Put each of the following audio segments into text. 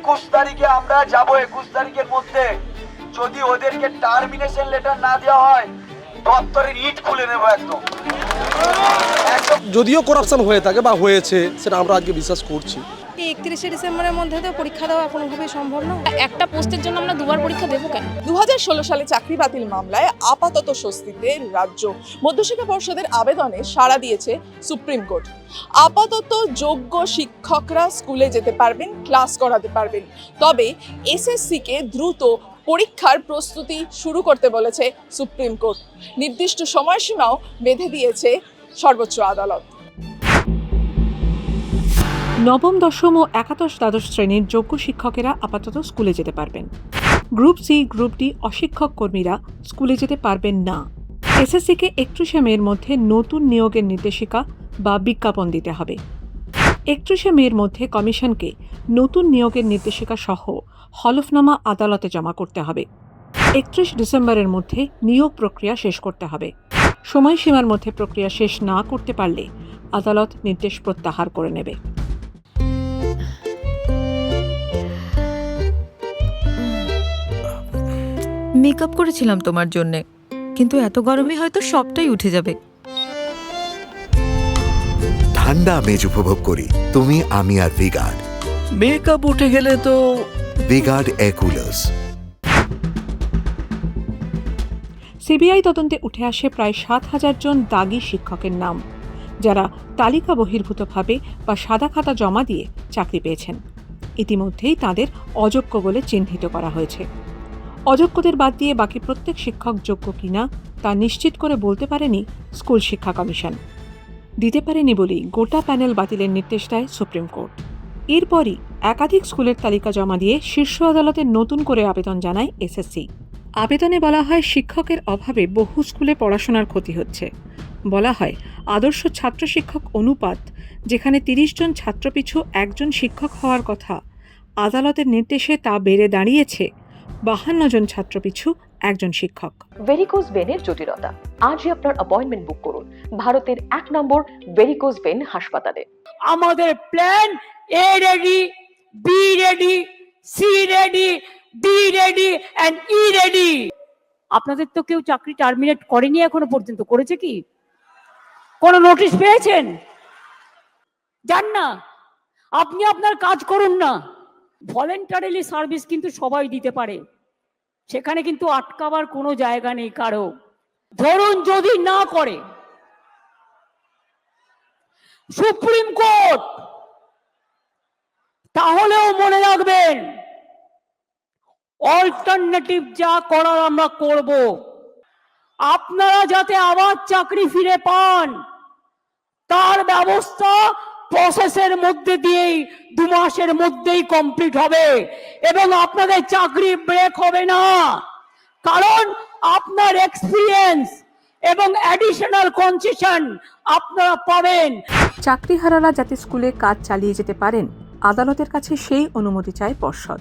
একুশ তারিখে আমরা যাব, একুশ তারিখের মধ্যে। যদি ওদেরকে টার্মিনেশন লেটার না দেওয়া হয়, দপ্তরের ইট খুলে নেব একদম। যদিও করাপশন হয়ে থাকে বা হয়েছে, সেটা আমরা আজকে বিশ্বাস করছি। এই একত্রিশে ডিসেম্বরের মধ্যে তো পরীক্ষা দেওয়া কোনোভাবেই সম্ভব না? একটা পোস্টের জন্য আমরা দুবার পরীক্ষা দেবো কেন? দুহাজার ষোলো সালে চাকরি বাতিল মামলায় আপাতত স্বস্তিতে রাজ্য মধ্যশিক্ষা পর্ষদের আবেদনে সাড়া দিয়েছে সুপ্রিম কোর্ট। আপাতত যোগ্য শিক্ষকরা স্কুলে যেতে পারবেন, ক্লাস করাতে পারবেন। তবে এসএসসিকে দ্রুত পরীক্ষার প্রস্তুতি শুরু করতে বলেছে সুপ্রিম কোর্ট। নির্দিষ্ট সময়সীমাও বেঁধে দিয়েছে সর্বোচ্চ আদালত। নবম, দশম ও একাদশ দ্বাদশ শ্রেণির যোগ্য শিক্ষকেরা আপাতত স্কুলে যেতে পারবেন। গ্রুপ সি, গ্রুপ ডি অশিক্ষক কর্মীরা স্কুলে যেতে পারবেন না। এসএসসিকে একত্রিশে মের মধ্যে নতুন নিয়োগের নির্দেশিকা বা বিজ্ঞাপন দিতে হবে। একত্রিশে মের মধ্যে কমিশনকে নতুন নিয়োগের নির্দেশিকা সহ হলফনামা আদালতে জমা করতে হবে। একত্রিশ ডিসেম্বরের মধ্যে নিয়োগ প্রক্রিয়া শেষ করতে হবে। সময়সীমার মধ্যে প্রক্রিয়া শেষ না করতে পারলে আদালত নির্দেশ প্রত্যাহার করে নেবে। মেকআপ করেছিলাম তোমার জন্যে। কিন্তু এত গরমে হয়তো সবটাই উঠে যাবে। ঠান্ডা আমেজ উপভোগ করি। তুমি আমি আর ভিগার্ড। মেকআপ উঠে গেলে তো ভিগার্ড এয়ার কুলার্স। সিবিআই তদন্তে উঠে আসে প্রায় সাত হাজার জন দাগি শিক্ষকের নাম যারা তালিকা বহির্ভূতভাবে বা সাদা খাতা জমা দিয়ে চাকরি পেয়েছেন। ইতিমধ্যেই তাদের অযোগ্য বলে চিহ্নিত করা হয়েছে। অযোগ্যদের বাদ দিয়ে বাকি প্রত্যেক শিক্ষক যোগ্য কিনা তা নিশ্চিত করে বলতে পারেনি স্কুল শিক্ষা কমিশন। দিতে পারেনি বলেই গোটা প্যানেল বাতিলের নির্দেশ দেয় সুপ্রিম কোর্ট। এরপরই একাধিক স্কুলের তালিকা জমা দিয়ে শীর্ষ আদালতে নতুন করে আবেদন জানায় এসএসসি। আবেদনে বলা হয় শিক্ষকের অভাবে বহু স্কুলে পড়াশোনার ক্ষতি হচ্ছে। বলা হয় আদর্শ ছাত্র শিক্ষক অনুপাত, যেখানে তিরিশ জন ছাত্রপিছু একজন শিক্ষক হওয়ার কথা, আদালতের নির্দেশে তা বেড়ে দাঁড়িয়েছে বাহান্ন জন ছাত্র পিছু একজন শিক্ষক। ভেরিকোজ ভেনের জটিলতা। আজই আপনার অ্যাপয়েন্টমেন্ট বুক করুন। ভারতের এক নম্বর ভেরিকোজ ভেন হাসপাতালে। আমাদের plan A ready B ready C ready D ready and E ready আপনাদের তো কেউ চাকরি টার্মিনেট করেনি এখনও পর্যন্ত। করেছে কি? কোনো নোটিশ পেয়েছেন? যান না। আপনি আপনার কাজ করুন না। ভলেন্টারিলি সার্ভিস কিন্তু সবাই দিতে পারে। সেখানে কিন্তু আটকাবার কোনো জায়গা নেই কারও। ধরুন যদি না করে, সুপ্রিম কোর্ট, তাহলেও মনে রাখবেন অল্টারনেটিভ যা করার আমরা করব। আপনারা যাতে আবার চাকরি ফিরে পান, তার ব্যবস্থা প্রসেসের মধ্যে দিয়েই, দু মাসের মধ্যেই কমপ্লিট হবে। এবং আপনাদের চাকরি ব্রেক হবে না। কারণ আপনার এক্সপিরিয়েন্স এবং অ্যাডিশনাল কনসেশন আপনারা পাবেন। চাকরিহারারা যাতে স্কুলে কাজ চালিয়ে যেতে পারেন, আদালতের কাছে সেই অনুমতি চায় পর্ষদ।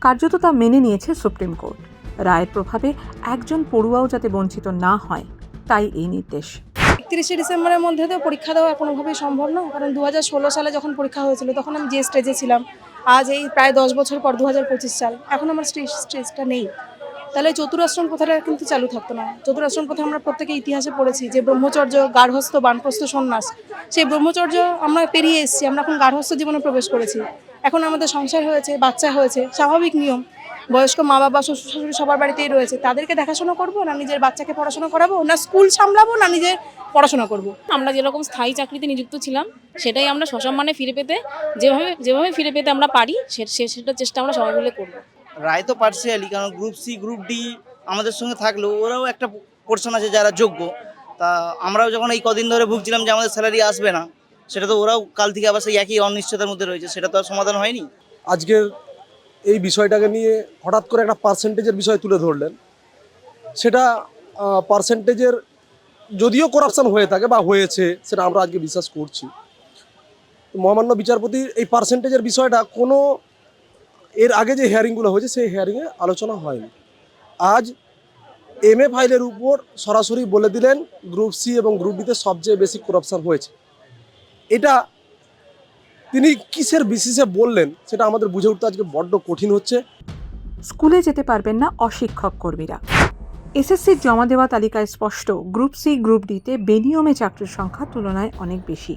কার্যত তা মেনে নিয়েছে সুপ্রিম কোর্ট। রায়ের প্রভাবে একজন পড়ুয়াও যাতে বঞ্চিত না হয়, তাই এই নির্দেশ। একত্রিশে ডিসেম্বরের মধ্যে তো পরীক্ষা দেওয়া কোনোভাবেই সম্ভব না, কারণ দু হাজার ষোলো সালে যখন পরীক্ষা হয়েছিল তখন আমি যে স্টেজে ছিলাম, আজ এই প্রায় দশ বছর পর দু হাজার পঁচিশ সাল, এখন আমার স্টেজ স্টেজটা নেই। তাহলে চতুরাশ্রম প্রথাটা কিন্তু চালু থাকতো না। চতুরাশ্রম প্রথা আমরা প্রত্যেকে ইতিহাসে পড়েছি, যে ব্রহ্মচর্য গার্হস্থ বানপ্রস্থ সন্ন্যাস, সেই ব্রহ্মচর্য আমরা পেরিয়ে এসেছি, আমরা এখন গার্হস্থ জীবনে প্রবেশ করেছি। এখন আমাদের সংসার হয়েছে, বাচ্চা হয়েছে, স্বাভাবিক নিয়ম। বয়স্ক মা বাবা শ্বশুর শাশুড়ি সবার বাড়িতেই রয়েছে। তাদেরকে দেখাশোনা করব না নিজের বাচ্চাকে পড়াশোনা করাবো? না স্কুল সামলাবো না নিজের পড়াশোনা করব? আমরা যেরকম স্থায়ী চাকরিতে নিযুক্ত ছিলাম সেটাই আমরা সসম্মানে ফিরে পেতে যেভাবে যেভাবে ফিরে পেতে আমরা পারি সে- সে- সেটার চেষ্টা আমরা সবাই মিলে করব। রায় তো পার্সিয়ালি কারণ গ্রুপ সি গ্রুপ ডি আমাদের সঙ্গে থাকলেও ওরাও একটা পোর্শন আছে যারা যোগ্য। তা আমরাও যখন এই কদিন ধরে ভুগছিলাম যে আমাদের স্যালারি আসবে না সেটা তো ওরাও কাল থেকে আবার সেই একই অনিশ্চয়তার মধ্যে রয়েছে সেটা তো আর সমাধান হয়নি। আজকের এই বিষয়টাকে নিয়ে হঠাৎ করে একটা পার্সেন্টেজের বিষয় তুলে ধরলেন। সেটা পার্সেন্টেজের যদিও করাপশন হয়ে থাকে বা হয়েছে, সেটা আমরা আজকে বিশ্বাস করছি। মহামান্য বিচারপতি এই পার্সেন্টেজের বিষয়টা কোনো, এর আগে যে হিয়ারিংগুলো হয়েছে, সেই হিয়ারিংয়ে আলোচনা হয়নি। আজ এম এ ফাইলের উপর সরাসরি বলে দিলেন গ্রুপ সি এবং গ্রুপ ডিতে সবচেয়ে বেশি করাপশন হয়েছে। এটা তিনি কিসের বিসিসে বললেন সেটা আমাদের বুঝে উঠতে আজকে বড্ড কঠিন হচ্ছে। স্কুলে যেতে পারবেন না অশিক্ষক কর্মীরা। এসএসসির জমা দেওয়া তালিকায় স্পষ্ট, গ্রুপ সি, গ্রুপ ডিতে বেনিয়মে চাকরির সংখ্যা তুলনায় অনেক বেশি।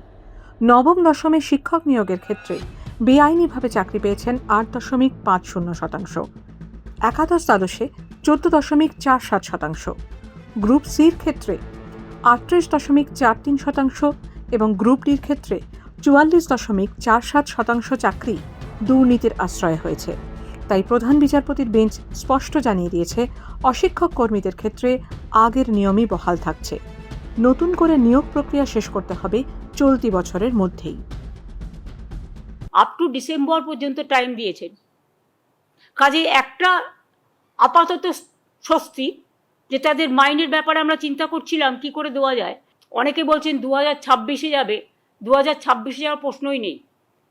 নবম, দশমে শিক্ষক নিয়োগের ক্ষেত্রে বেআইনিভাবে চাকরি পেয়েছেন আট দশমিক পাঁচ শূন্য শতাংশ। একাদশ দ্বাদশে চোদ্দ দশমিক চার সাত শতাংশ। গ্রুপ সির ক্ষেত্রে আটত্রিশ দশমিক চার তিন শতাংশ এবং গ্রুপ ডির ক্ষেত্রে চুয়াল্লিশ দশমিক চার সাত শতাংশ চাকরি দুর্নীতির আশ্রয় হয়েছে। তাই প্রধান বিচারপতির বেঞ্চ স্পষ্ট জানিয়ে দিয়েছে, অশিক্ষক কর্মীদের ক্ষেত্রে আগের নিয়মই বহাল থাকছে। নতুন করে নিয়োগ প্রক্রিয়া শেষ করতে হবে চলতি বছরের মধ্যেই। আপ টু ডিসেম্বর পর্যন্ত টাইম দিয়েছেন। কাজে একটা আপাতত স্বস্তি যে তাদের মাইনের ব্যাপারে আমরা চিন্তা করছিলাম, কি করে দেওয়া যায়? অনেকে বলছেন দু হাজার ছাব্বিশে যাবে। দু হাজার ছাব্বিশে যাওয়ার প্রশ্নই নেই।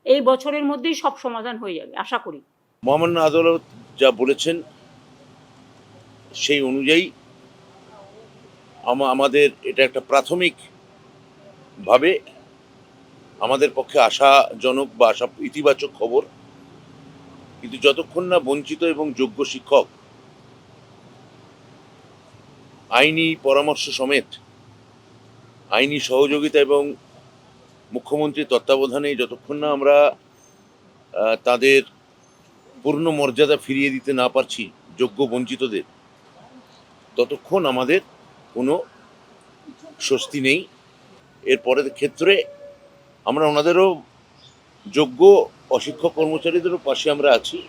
এই বছরের মধ্যেই সব সমাধান হয়ে যাবে, আশা করি। মহামান্য আদালত যা বলেছেন, সেই অনুযায়ী আমাদের এটা একটা প্রাথমিক ভাবে আমাদের পক্ষে আশাজনক বা আশা ইতিবাচক খবর। কিন্তু যতক্ষণ না বঞ্চিত এবং যোগ্য শিক্ষক আইনি পরামর্শ সমেত আইনি সহযোগিতা এবং মুখ্যমন্ত্রীর তত্ত্বাবধানে যতক্ষণ না আমরা তাদের পূর্ণ মর্যাদা ফিরিয়ে দিতে না পারছি যোগ্য বঞ্চিতদের, ততক্ষণ আমাদের কোনো স্বস্তি নেই। এর পরের ক্ষেত্রে আমরা ওনাদেরও যোগ্য অশিক্ষক কর্মচারীদেরও পাশে আমরা আছি।